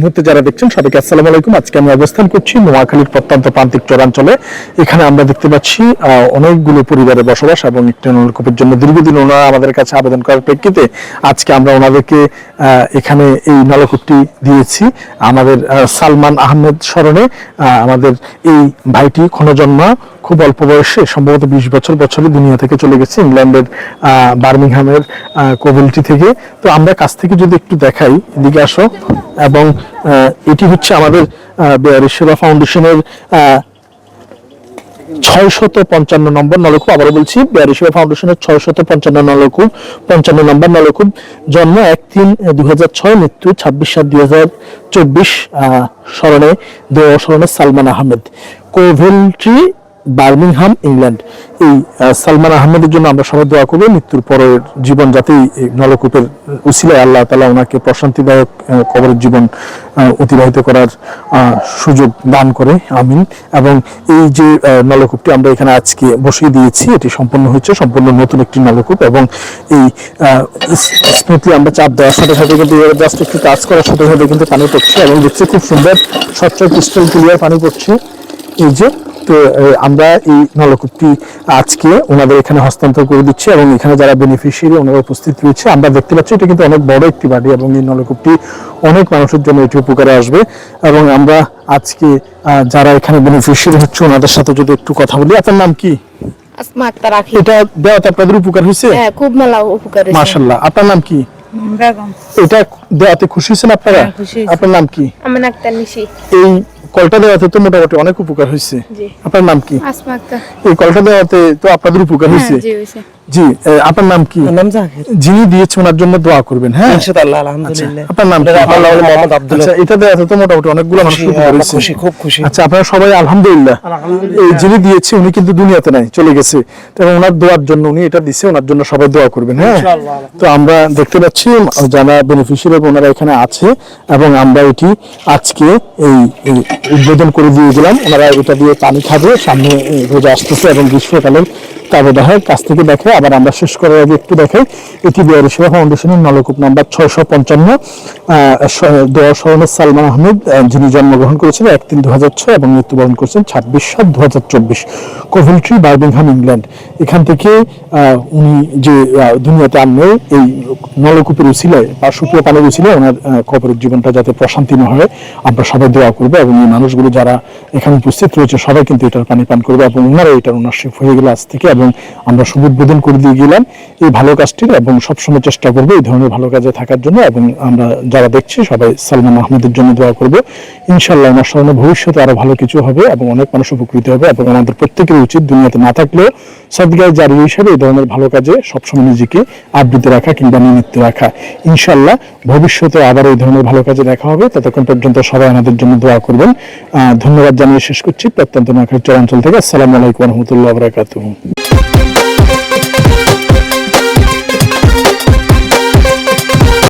মুহূর্তে যারা দেখছেন আসসালামু আলাইকুম। আজকে অবস্থান করছি নোয়াখালীর প্রত্যন্ত এখানে আমরা দেখতে পাচ্ছি অনেকগুলো পরিবারের বসবাস এবং জন্য দীর্ঘদিন ওনারা আমাদের কাছে আবেদন করার প্রেক্ষিতে আজকে আমরা ওনাদেরকে এখানে এই নলকূপটি দিয়েছি। আমাদের সালমান আহমেদ স্মরণে আমাদের এই ভাইটি ক্ষণজন্মা খুব অল্প বয়সে, সম্ভবত বিশ বছর বছরে দুনিয়া থেকে চলে গেছে ইংল্যান্ডের বার্মিংহামের কোভিলটি থেকে। তো আমরা কাছ থেকে যদি একটু দেখাই, এদিকে আসো। এবং এটি হচ্ছে আমাদের বেয়ারি সেবা ফাউন্ডেশনের ছয় শত পঞ্চান্ন নম্বর নলকূপ। আবারও বলছি বেয়ারি সেবা ফাউন্ডেশনের ছয় শত পঞ্চান্ন নলকূপ, পঞ্চান্ন নম্বর নলকূপ। জন্ম এক তিন দুই হাজার ছয়, মৃত্যু ছাব্বিশ সাত দুই হাজার চব্বিশ স্মরণে, দেওয়া স্মরণে Salman Ahmed. Coventry Birmingham, England. এই সালমান আহমেদের জন্য আমরা সবাই দোয়া করব, মৃত্যুর পরের জীবন যাতে এই নলকূপের উসিলায় আল্লাহ তালা ওনাকে প্রশান্তিদায়ক কবরের জীবন অতিবাহিত করার সুযোগ দান করে। আমিন। এবং এই যে নলকূপটি আমরা এখানে আজকে বসিয়ে দিয়েছি, এটি সম্পূর্ণ হয়েছে, সম্পূর্ণ নতুন একটি নলকূপ এবং এই স্মৃতি আমরা চাপ দেওয়ার সাথে সাথে কিন্তু জাস্ট একটু কাজ করার সাথে সাথে কিন্তু পানি পড়ছে এবং দেখছি খুব সুন্দর, স্বচ্ছ ক্রিস্টাল ক্লিয়ার পানি পড়ছে। এই যে তো আমরা এই নলকূপটি আজকে ওনাদের এখানে হস্তান্তর করে দিচ্ছি এবং এখানে যারা বেনিফিশিয়ারি ওনারা উপস্থিত রয়েছে। আমরা দেখতে পাচ্ছি এটা কিন্তু অনেক বড় একটি বাড়ি এবং এই নলকূপটি অনেক মানুষের জন্য এটি উপকারে আসবে এবং আমরা আজকে যারা এখানে বেনিফিশিয়ারি হচ্ছে ওনাদের সাথে যদি একটু কথা বলি। আপনার নাম কি? আসমা আক্তার আখি এটা দেওয়াতে আপনাদের উপকার হয়েছে? হ্যাঁ খুব মেলা উপকার হয়েছে। মাশাল্লাহ আপনার নাম কি? এটা দেওয়াতে খুশি হয়েছেন আপনারা? হ্যাঁ। আপনার নাম কি? আমিন আক্তার নিশি এই কলটা দেওয়াতে তো মোটামুটি অনেক উপকার হয়েছে। আপনার নাম কি? এই কলটা দেওয়াতে তো আপনাদের উপকার হ্যাঁ হয়েছে। জি আপনার নাম কি? নাম জাকির যিনি দিয়েছে ওনার জন্য দোয়া করবেন হ্যাঁ? ইনশাআল্লাহ আলহামদুলিল্লাহ। আপনার নাম? আমার নাম মোহাম্মদ আব্দুল্লাহ আচ্ছা এটা দেওয়াতে তো মোটামুটি অনেকগুলো মানুষ খুশি, আমরা খুশি খুব খুশি। আচ্ছা আপনারা সবাই আলহামদুলিল্লাহ। এই যিনি দিয়েছে উনি কিন্তু দুনিয়াতে নাই চলে গেছে। তো ওনার দোয়ার জন্য উনি এটা ওনার জন্য সবাই দোয়া করবেন হ্যাঁ? তো আমরা দেখতে পাচ্ছি যারা বেনিফিশিয়ারি ওনারা এখানে আছে এবং আমরা এটি আজকে এই উদ্বোধন করে দিয়ে গেলাম ওনারা এটা দিয়ে পানি খাবে সামনে রোজা আসতেছে এবং গ্রীষ্মকালের তাবদাহের কাছ থেকে দেখে, আবার আমরা শেষ করার আগে একটু দেখাই এটি বিহারি সেবা ফাউন্ডেশনের নলকূপ নাম্বার ছয়শো পঞ্চান্ন দোয়া সালমান আহমেদ যিনি জন্মগ্রহণ করেছিলেন এক তিন দু এবং মৃত্যুবরণ করেছেন ছাব্বিশ সাত দু হাজার চব্বিশ, কোভিলট্রি, বার্মিংহাম, ইংল্যান্ড। এখান থেকে উনি যে দুনিয়াতে আনলেও এই নলকূপের উচিলায় বা সুপ্রিয় পানির উচিলায় ওনার কবরের জীবনটা যাতে প্রশান্তি না হয়, আমরা সবাই দোয়া করব এবং এই মানুষগুলো যারা এখানে উপস্থিত রয়েছে, সবাই কিন্তু এটার পানি পান করবে এবং ওনারা এটার ওনারশিপ হয়ে গেলে আজ থেকে এবং আমরা শুভ উদ্বোধন করে দিয়ে গেলাম। এই ভালো কাজটির এবং সবসময় চেষ্টা করব এই ধরনের ভালো কাজে থাকার জন্য এবং আমরা যারা দেখছি সবাই সালমান আহমেদের জন্য দোয়া করব। ইনশাল্লাহ ওনার স্মরণে ভবিষ্যতে আরও ভালো কিছু হবে এবং অনেক মানুষ উপকৃত হবে এবং আমাদের প্রত্যেকের উচিত দুনিয়াতে না থাকলেও সদগায় জারি হিসাবে এই ধরনের ভালো কাজে সবসময় নিজেকে আবৃত রাখা কিংবা নিমিত্ত রাখা। ইনশাল্লাহ ভবিষ্যতে আবার এই ধরনের ভালো কাজে দেখা হবে। ততক্ষণ পর্যন্ত সবাই আমাদের জন্য দোয়া করবেন। ধন্যবাদ জানিয়ে শেষ করছি। প্রত্যন্ত নোয়াখালী চরাঞ্চল থেকে আসসালামু আলাইকুম রহমতুল্লাহ বরাকাতুহ।